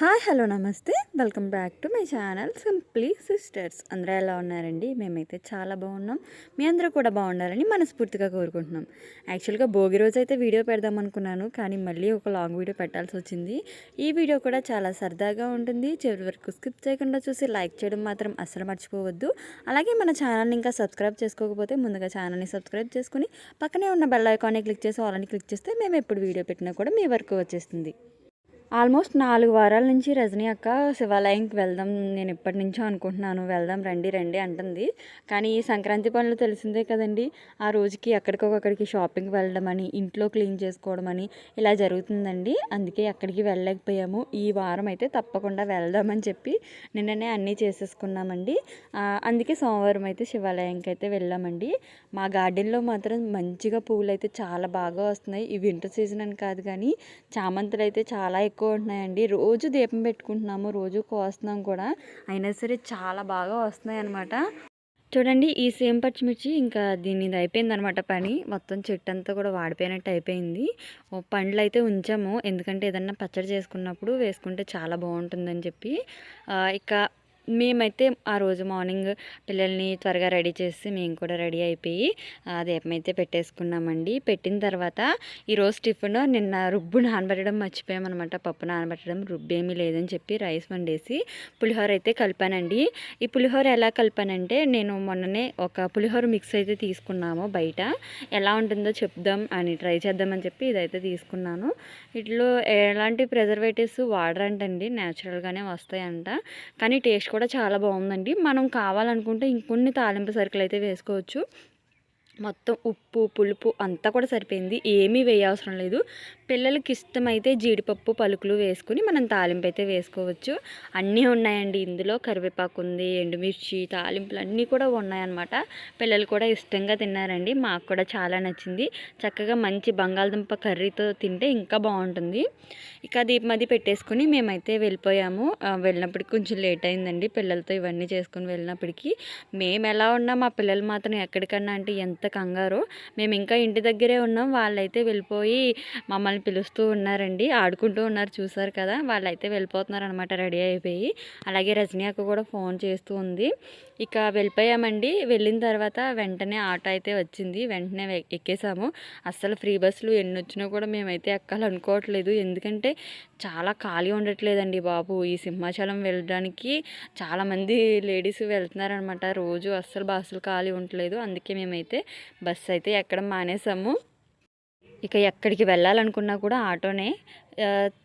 Hi hello namaste. Welcome back to my channel simply sisters. అందరూ ఎలా ఉన్నారండి? మేమైతే చాలా బాగున్నాం. మీ అందరూ కూడా బాగుండాలని మనస్ఫూర్తిగా కోరుకుంటున్నాం. యాక్చువల్గా భోగి రోజు అయితే వీడియో పెడదాం అనుకున్నాను కానీ మళ్ళీ ఒక లాంగ్ వీడియో పెట్టాల్సి వచ్చింది. ఈ వీడియో కూడా చాలా సరదాగా ఉంటుంది. చివరి వరకు స్కిప్ చేయకుండా చూసి లైక్ చేయడం మాత్రం అస్సలు మర్చిపోవద్దు. అలాగే మన ఛానల్ని ఇంకా సబ్స్క్రైబ్ చేసుకోకపోతే ముందుగా ఛానల్ని సబ్స్క్రైబ్ చేసుకుని పక్కనే ఉన్న బెల్ ఐకాన్ని క్లిక్ చేసి ఆల్రెడీ క్లిక్ చేస్తే మేము ఎప్పుడు వీడియో పెట్టినా కూడా మీ వరకు వచ్చేస్తుంది. ఆల్మోస్ట్ నాలుగు వారాల నుంచి రజనీ అక్క శివాలయంకి వెళ్దాం నేను ఎప్పటి నుంచో అనుకుంటున్నాను. వెళ్దాం రండి రండి అంటుంది. కానీ ఈ సంక్రాంతి పనులు తెలిసిందే కదండి. ఆ రోజుకి ఎక్కడికొకక్కడికి షాపింగ్కి వెళ్ళడం అని ఇంట్లో క్లీన్ చేసుకోవడం అని ఇలా జరుగుతుందండి. అందుకే ఎక్కడికి వెళ్ళలేకపోయాము. ఈ వారం అయితే తప్పకుండా వెళ్దామని చెప్పి నిన్ననే అన్నీ చేసేసుకున్నామండి. అందుకే సోమవారం అయితే శివాలయంకి అయితే వెళ్ళామండి. మా గార్డెన్లో మాత్రం మంచిగా పువ్వులు అయితే చాలా బాగా వస్తున్నాయి. ఈ వింటర్ సీజన్ అని కాదు కానీ చామంతులు అయితే చాలా ఎక్కువ ఎక్కువ ఉంటున్నాయండి రోజు దీపం పెట్టుకుంటున్నాము రోజు కోస్తున్నాం కూడా. అయినా సరే చాలా బాగా వస్తున్నాయి అనమాట చూడండి ఈ సేమ్ పచ్చిమిర్చి ఇంకా దీని ఇది అయిపోయింది అనమాట పని. మొత్తం చెట్టు అంతా కూడా వాడిపోయినట్టు అయిపోయింది. పండ్లు అయితే ఉంచాము. ఎందుకంటే ఏదన్నా పచ్చడి చేసుకున్నప్పుడు వేసుకుంటే చాలా బాగుంటుందని చెప్పి. ఇక మేమైతే ఆ రోజు మార్నింగ్ పిల్లల్ని త్వరగా రెడీ చేసి మేము కూడా రెడీ అయిపోయి దీపం అయితే పెట్టేసుకున్నామండి. పెట్టిన తర్వాత ఈరోజు టిఫిన్ నిన్న రుబ్బు నానబెట్టడం మర్చిపోయామన్నమాట. పప్పు నానబెట్టడం రుబ్బు ఏమీ లేదని చెప్పి రైస్ వండేసి పులిహోర అయితే కలిపానండి. ఈ పులిహోర ఎలా కలిపానంటే నేను మొన్ననే ఒక పులిహోర మిక్స్ అయితే తీసుకున్నాము బయట. ఎలా ఉంటుందో చెప్దాం అని ట్రై చేద్దామని చెప్పి ఇదైతే తీసుకున్నాను. ఇట్లో ఎలాంటి ప్రిజర్వేటివ్స్ వాడరంటండి న్యాచురల్గానే వస్తాయంట. కానీ టేస్ట్ కూడా చాలా బాగుందండి. మనం కావాలనుకుంటే ఇంకొన్ని తాలింపు సరుకులు అయితే వేసుకోవచ్చు. మొత్తం ఉప్పు పులుపు అంతా కూడా సరిపోయింది. ఏమీ వేయవసరం లేదు. పిల్లలకి ఇష్టమైతే జీడిపప్పు పలుకులు వేసుకుని మనం తాలింపు అయితే వేసుకోవచ్చు. అన్నీ ఉన్నాయండి. ఇందులో కరివేపాకు ఉంది ఎండుమిర్చి తాలింపులు అన్నీ కూడా ఉన్నాయన్నమాట. పిల్లలు కూడా ఇష్టంగా తిన్నారండి. మాకు కూడా చాలా నచ్చింది. చక్కగా మంచి బంగాళదుంప కర్రీతో తింటే ఇంకా బాగుంటుంది. ఇక దీపమది పెట్టేసుకుని మేమైతే వెళ్ళిపోయాము. వెళ్ళినప్పటికి కొంచెం లేట్ అయిందండి. పిల్లలతో ఇవన్నీ చేసుకుని వెళ్ళినప్పటికీ. మేము ఎలా ఉన్నా మా పిల్లలు మాత్రం ఎక్కడికన్నా అంటే ఎంత కంగారు. మేము ఇంకా ఇంటి దగ్గరే ఉన్నాం. వాళ్ళైతే వెళ్ళిపోయి మమ్మల్ని పిలుస్తూ ఉన్నారండి. ఆడుకుంటూ ఉన్నారు. చూసారు కదా? వాళ్ళైతే వెళ్ళిపోతున్నారు అనమాట రెడీ అయిపోయి. అలాగే రజనీ అక్క కూడా ఫోన్ చేస్తూ ఉంది. ఇక వెళ్ళిపోయామండి. వెళ్ళిన తర్వాత వెంటనే ఆటో అయితే వచ్చింది. వెంటనే ఎక్కేసాము. అస్సలు ఫ్రీ బస్సులు ఎన్ని వచ్చినా కూడా మేమైతే ఎక్కాలనుకోవట్లేదు ఎందుకంటే చాలా ఖాళీ ఉండట్లేదండి బాబు. ఈ సింహాచలం వెళ్ళడానికి చాలామంది లేడీస్ వెళ్తున్నారనమాట రోజు అస్సలు బస్సులు ఖాళీ ఉండట్లేదు. అందుకే మేమైతే బస్సు అయితే ఎక్కడ మానేసాము. ఇక ఎక్కడికి వెళ్ళాలనుకున్నా కూడా ఆటోనే.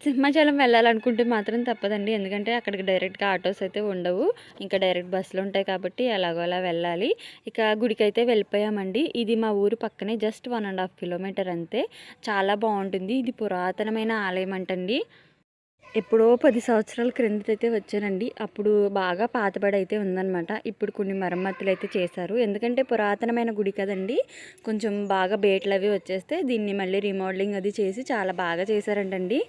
సింహాచలం వెళ్ళాలనుకుంటే మాత్రం తప్పదండి. ఎందుకంటే అక్కడికి డైరెక్ట్గా ఆటోస్ అయితే ఉండవు. ఇంకా డైరెక్ట్ బస్సులు ఉంటాయి కాబట్టి ఎలాగోలా వెళ్ళాలి. ఇక గుడికి అయితే వెళ్ళిపోయామండి. ఇది మా ఊరు పక్కనే just one and half kilometre అంతే. చాలా బాగుంటుంది. ఇది పురాతనమైన ఆలయం అంటండి. ఎప్పుడో పది సంవత్సరాల క్రిందటైతే వచ్చానండి. అప్పుడు బాగా పాతబడి అయితే ఉందన్నమాట. ఇప్పుడు కొన్ని మరమ్మతులు అయితే చేశారు. ఎందుకంటే పురాతనమైన గుడి కదండి. కొంచెం బాగా బేట్లు అవి వచ్చేస్తే దీన్ని మళ్ళీ రీమోడలింగ్ అది చేసి చాలా బాగా చేశారంటండి.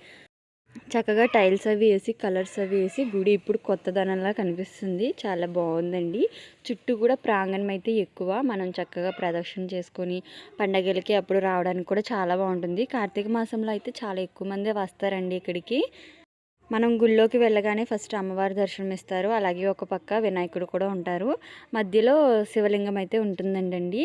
చక్కగా టైల్స్ అవి వేసి కలర్స్ అవి వేసి గుడి ఇప్పుడు కొత్తదనంలా కనిపిస్తుంది. చాలా బాగుందండి. చుట్టూ కూడా ప్రాంగణం అయితే ఎక్కువ. మనం చక్కగా ప్రదక్షిణ చేసుకొని పండగలకి అప్పుడు రావడానికి కూడా చాలా బాగుంటుంది. కార్తీక మాసంలో అయితే చాలా ఎక్కువ మంది వస్తారండి ఇక్కడికి. మనం గుళ్ళోకి వెళ్ళగానే ఫస్ట్ అమ్మవారి దర్శనం ఇస్తారు అలాగే ఒక పక్క వినాయకుడు కూడా ఉంటారు. మధ్యలో శివలింగం అయితే ఉంటుందండి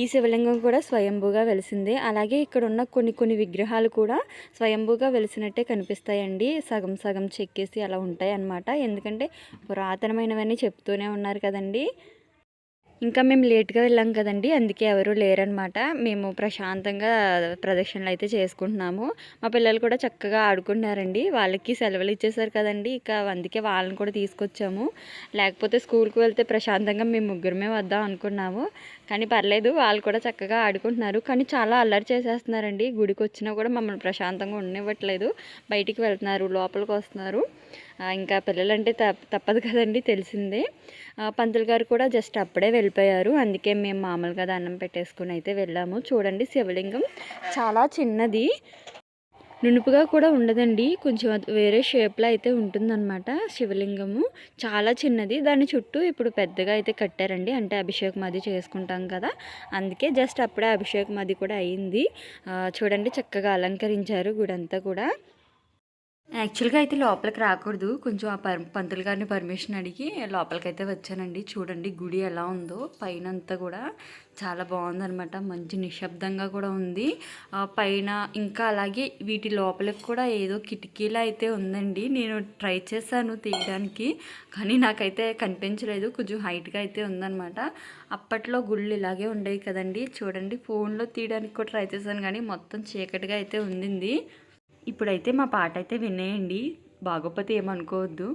ఈ శివలింగం కూడా స్వయంభూగా వెలిసిందే. అలాగే ఇక్కడ ఉన్న కొన్ని కొన్ని విగ్రహాలు కూడా స్వయంభూగా వెలిసినట్టే కనిపిస్తాయండి. సగం సగం చెక్కేసి అలా ఉంటాయి అన్నమాట ఎందుకంటే పురాతనమైనవన్నీ చెప్తూనే ఉన్నారు కదండీ. ఇంకా మేము లేట్గా వెళ్ళాం కదండి అందుకే ఎవరు లేరనమాట. మేము ప్రశాంతంగా ప్రదక్షిణలు అయితే చేసుకుంటున్నాము. మా పిల్లలు కూడా చక్కగా ఆడుకుంటున్నారండి వాళ్ళకి సెలవులు ఇచ్చేసారు కదండి ఇక అందుకే వాళ్ళని కూడా తీసుకొచ్చాము. లేకపోతే స్కూల్కి వెళ్తే ప్రశాంతంగా మేము ముగ్గురమే వద్దాం అనుకున్నాము. కానీ పర్లేదు వాళ్ళు కూడా చక్కగా ఆడుకుంటున్నారు. కానీ చాలా అల్లరి చేసేస్తున్నారండి. గుడికి వచ్చినా కూడా మమ్మల్ని ప్రశాంతంగా ఉండనివ్వట్లేదు. బయటికి వెళ్తున్నారు లోపలికి వస్తున్నారు. ఇంకా పిల్లలంటే తప్పదు కదండి తెలిసిందే. పంతులు గారు కూడా జస్ట్ అప్పుడే వెళ్ళిపోయారు. అందుకే మేము మామూలుగా దండం పెట్టేసుకుని అయితే వెళ్ళాము. చూడండి శివలింగం చాలా చిన్నది. నునుపుగా కూడా ఉండదండి. కొంచెం వేరే షేప్లో అయితే ఉంటుందన్నమాట శివలింగము. చాలా చిన్నది. దాని చుట్టూ ఇప్పుడు పెద్దగా అయితే కట్టారండి. అంటే అభిషేకం అది చేసుకుంటాం కదా. అందుకే జస్ట్ అప్పుడే అభిషేకం అది కూడా అయింది. చూడండి చక్కగా అలంకరించారు గుడంతా కూడా. యాక్చువల్గా అయితే లోపలికి రాకూడదు. కొంచెం ఆ పర్ పంతులు గారిని పర్మిషన్ అడిగి లోపలికి అయితే వచ్చానండి. చూడండి గుడి ఎలా ఉందో. పైన అంతా కూడా చాలా బాగుందనమాట మంచి నిశ్శబ్దంగా కూడా ఉంది. పైన ఇంకా అలాగే వీటి లోపలికి కూడా ఏదో కిటికీలా అయితే ఉందండి. నేను ట్రై చేశాను తీయడానికి కానీ నాకైతే కనిపించలేదు. కొంచెం హైట్గా అయితే ఉందన్నమాట. అప్పట్లో గుళ్ళు ఇలాగే ఉండేవి కదండి. చూడండి ఫోన్లో తీయడానికి కూడా ట్రై చేశాను కానీ మొత్తం చీకటిగా అయితే ఉండింది. ఇప్పుడైతే మా పాట అయితే వినేయండి. బాగోపతి ఏమనుకోవద్దు.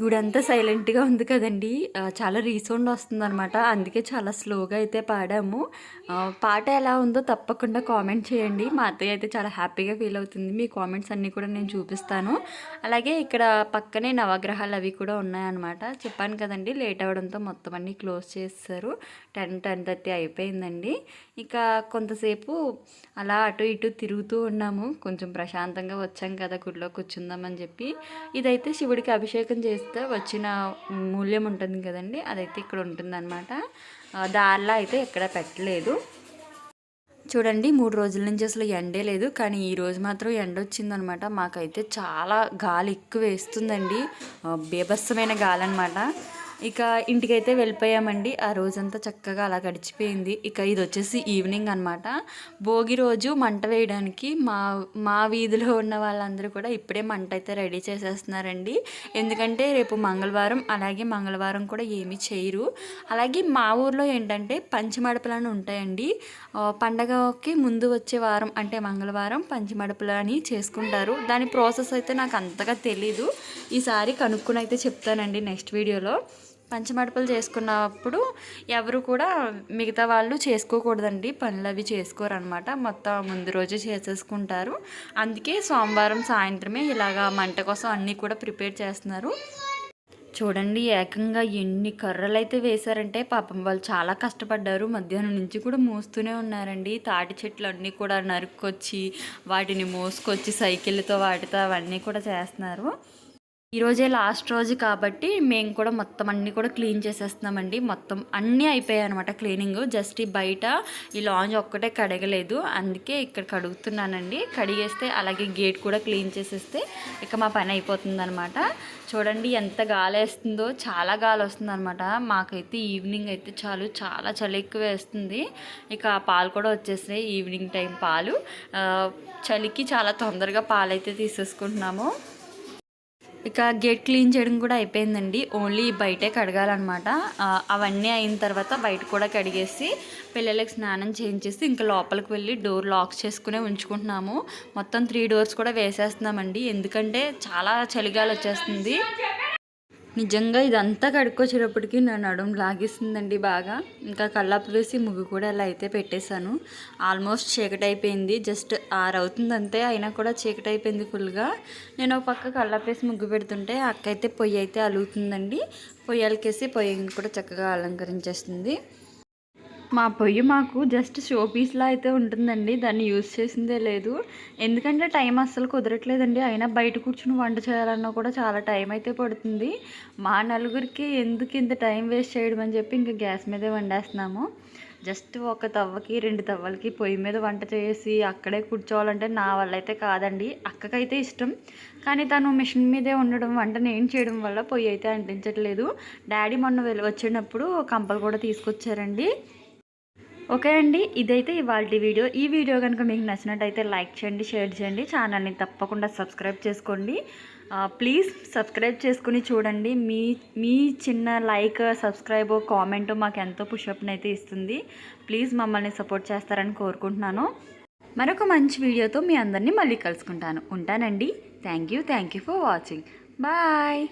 గుడి అంతా సైలెంట్గా ఉంది కదండి. చాలా రీసౌండ్ వస్తుందన్నమాట. అందుకే చాలా స్లోగా అయితే పాడాము. పాట ఎలా ఉందో తప్పకుండా కామెంట్ చేయండి. మా అత్తయ్య అయితే చాలా హ్యాపీగా ఫీల్ అవుతుంది. మీ కామెంట్స్ అన్నీ కూడా నేను చూపిస్తాను. అలాగే ఇక్కడ పక్కనే నవగ్రహాలు అవి కూడా ఉన్నాయన్నమాట. చెప్పాను కదండి లేట్ అవ్వడంతో మొత్తం అన్నీ క్లోజ్ చేస్తారు టెన్ టెన్ థర్టీ అయిపోయిందండి. ఇక కొంతసేపు అలా అటు ఇటు తిరుగుతూ ఉన్నాము. కొంచెం ప్రశాంతంగా వచ్చాం కదా గుడిలో కూర్చుందామని చెప్పి. ఇదైతే శివుడికి అభిషేకం చేస్తే వచ్చిన మూల్యం ఉంటుంది కదండి అదైతే ఇక్కడ ఉంటుందన్నమాట. దారిలో అయితే ఎక్కడ పెట్టలేదు. చూడండి మూడు రోజుల నుంచి అసలు ఎండే లేదు కానీ ఈ రోజు మాత్రం ఎండ వచ్చిందనమాట మాకైతే చాలా గాలి ఎక్కువ వేస్తుందండి. బీభత్సమైన గాలి అనమాట ఇక ఇంటికైతే వెళ్ళిపోయామండి. ఆ రోజంతా చక్కగా అలా గడిచిపోయింది. ఇక ఇది వచ్చేసి ఈవినింగ్ అనమాట భోగి రోజు మంట వేయడానికి మా మా వీధిలో ఉన్న వాళ్ళందరూ కూడా ఇప్పుడే మంట అయితే రెడీ చేసేస్తున్నారండి. ఎందుకంటే రేపు మంగళవారం అలాగే మంగళవారం కూడా ఏమీ చేయరు. అలాగే మా ఊర్లో ఏంటంటే పంచమడపలను ఉంటాయండి. పండగకి ముందు వచ్చే వారం అంటే మంగళవారం పంచమడపలు అని చేసుకుంటారు. దాని ప్రాసెస్ అయితే నాకు అంతగా తెలీదు. ఈసారి కనుక్కుని అయితే చెప్తానండి నెక్స్ట్ వీడియోలో. పంచమడపలు చేసుకున్నప్పుడు ఎవరు కూడా మిగతా వాళ్ళు చేసుకోకూడదండి. పనులు అవి చేసుకోరనమాట మొత్తం ముందు రోజే చేసేసుకుంటారు. అందుకే సోమవారం సాయంత్రమే ఇలాగా మంట కోసం అన్నీ కూడా ప్రిపేర్ చేస్తున్నారు. చూడండి ఏకంగా ఎన్ని కర్రలు అయితే వేశారంటే పాపం వాళ్ళు చాలా కష్టపడ్డారు. మధ్యాహ్నం నుంచి కూడా మోస్తూనే ఉన్నారండి. తాటి చెట్లు అన్నీ కూడా నరుక్కొచ్చి వాటిని మోసుకొచ్చి సైకిళ్ళతో వాటితో అవన్నీ కూడా చేస్తున్నారు. ఈరోజే లాస్ట్ రోజు కాబట్టి మేము కూడా మొత్తం అన్నీ కూడా క్లీన్ చేసేస్తున్నామండి. మొత్తం అన్నీ అయిపోయాయి అనమాట క్లీనింగ్. జస్ట్ ఈ బయట ఈ లాంజ్ ఒక్కటే కడగలేదు. అందుకే ఇక్కడ కడుగుతున్నానండి. కడిగేస్తే అలాగే గేట్ కూడా క్లీన్ చేసేస్తే ఇక మా పని అయిపోతుందనమాట చూడండి ఎంత గాలి వేస్తుందో చాలా గాలి వస్తుంది అనమాట మాకైతే ఈవినింగ్ అయితే చాలు చాలా చలి ఎక్కువ వేస్తుంది ఇక పాలు కూడా వచ్చేసినాయి ఈవినింగ్ టైం పాలు. చలికి చాలా తొందరగా పాలు అయితే తీసేసుకుంటున్నాము. ఇక గేట్ క్లీన్ చేయడం కూడా అయిపోయిందండి. ఓన్లీ బయటే కడగాలన్నమాట. అవన్నీ అయిన తర్వాత బయట కూడా కడిగేసి పిల్లలకి స్నానం చేయించేసి ఇంకా లోపలికి వెళ్ళి డోర్ లాక్ చేసుకునే ఉంచుకుంటున్నాము. మొత్తం త్రీ డోర్స్ కూడా వేసేస్తున్నామండి. ఎందుకంటే చాలా చలిగాలు వచ్చేస్తుంది నిజంగా ఇదంతా కడుక్కొచ్చేటప్పటికి నా నడుము లాగేసిందండి బాగా. ఇంకా కళ్ళాపు వేసి ముగ్గు కూడా అలా అయితే పెట్టేశాను. ఆల్మోస్ట్ చీకటి అయిపోయింది జస్ట్ ఆరు అవుతుంది అంతే అయినా కూడా చీకటి అయిపోయింది ఫుల్గా. నేను ఒక పక్క కళ్ళాపు వేసి ముగ్గు పెడుతుంటే అక్క అయితే పొయ్యి అయితే అలుగుతుందండి. పొయ్యాలకేసి పొయ్యిని కూడా చక్కగా అలంకరించేస్తుంది. మా పొయ్యి మాకు జస్ట్ షో పీస్లా అయితే ఉంటుందండి. దాన్ని యూజ్ చేసిందే లేదు. ఎందుకంటే టైం అస్సలు కుదరట్లేదండి. అయినా బయట కూర్చుని వంట చేయాలన్నా కూడా చాలా టైం అయితే పడుతుంది. మా నలుగురికి ఎందుకు ఇంత టైం వేస్ట్ చేయడం అని చెప్పి ఇంకా గ్యాస్ మీదే వండేస్తున్నాము. జస్ట్ ఒక తవ్వకి రెండు తవ్వలకి పొయ్యి మీద వంట చేసి అక్కడే కూర్చోవాలంటే నా వల్ల అయితే కాదండి. అక్కకైతే ఇష్టం. కానీ తను మిషన్ మీదే ఉండడం వంట నేను చేయడం వల్ల పొయ్యి అయితే అంటించట్లేదు. డాడీ మొన్న వెళ్ళి వచ్చినప్పుడు కంపలు కూడా తీసుకొచ్చారండి. ఓకే అండి ఇదైతే ఇవాళ వీడియో. ఈ వీడియో కనుక మీకు నచ్చినట్టయితే లైక్ చేయండి షేర్ చేయండి ఛానల్ని తప్పకుండా సబ్స్క్రైబ్ చేసుకోండి. ప్లీజ్ సబ్స్క్రైబ్ చేసుకుని చూడండి. మీ మీ చిన్న లైక్ సబ్స్క్రైబ్ కామెంట్ మాకు ఎంతో పుషప్ని అయితే ఇస్తుంది. ప్లీజ్ మమ్మల్ని సపోర్ట్ చేస్తారని కోరుకుంటున్నాను. మరొక మంచి వీడియోతో మీ అందరినీ మళ్ళీ కలుసుకుంటాను. ఉంటానండి. Thank you thank you for watching. Bye.